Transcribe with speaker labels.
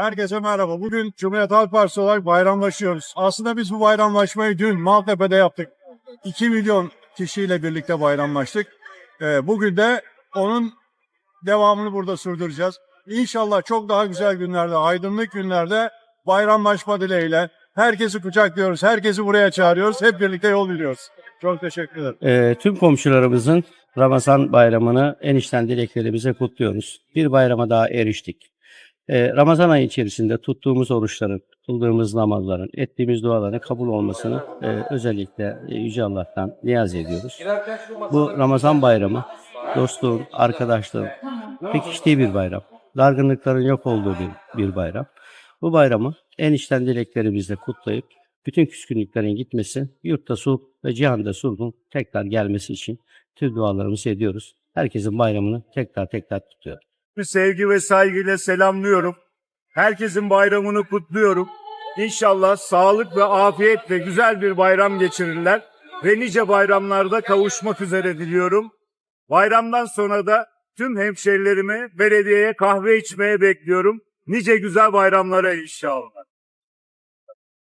Speaker 1: Herkese merhaba. Bugün Cumhuriyet Halk Partisi olarak bayramlaşıyoruz. Aslında biz bu bayramlaşmayı dün Maltepe'de yaptık. 2 milyon kişiyle birlikte bayramlaştık. Ee, bugün de onun devamını burada sürdüreceğiz. İnşallah çok daha güzel günlerde, aydınlık günlerde bayramlaşma dileğiyle herkesi kucaklıyoruz, herkesi buraya çağırıyoruz. Hep birlikte yol biliyoruz. Çok teşekkür ederim.
Speaker 2: Ee, tüm komşularımızın Ramazan bayramını en içten dileklerimize kutluyoruz. Bir bayrama daha eriştik. Ee, Ramazan ayı içerisinde tuttuğumuz oruçların, kıldığımız namazların, ettiğimiz duaların kabul olmasını e, özellikle e, Yüce Allah'tan niyaz ediyoruz. Bu Ramazan bayramı dostluğun, arkadaşlığın pekiştiği bir bayram. Dargınlıkların yok olduğu bir, bir bayram. Bu bayramı en içten dileklerimizle kutlayıp bütün küskünlüklerin gitmesi, yurtta sulh ve cihanda sulhun tekrar gelmesi için tüm dualarımızı ediyoruz. Herkesin bayramını tekrar tekrar tutuyor.
Speaker 3: Bir sevgi ve saygıyla selamlıyorum. Herkesin bayramını kutluyorum. İnşallah sağlık ve afiyetle güzel bir bayram geçirirler ve nice bayramlarda kavuşmak üzere diliyorum. Bayramdan sonra da tüm hemşerilerimi belediyeye kahve içmeye bekliyorum. Nice güzel bayramlara inşallah.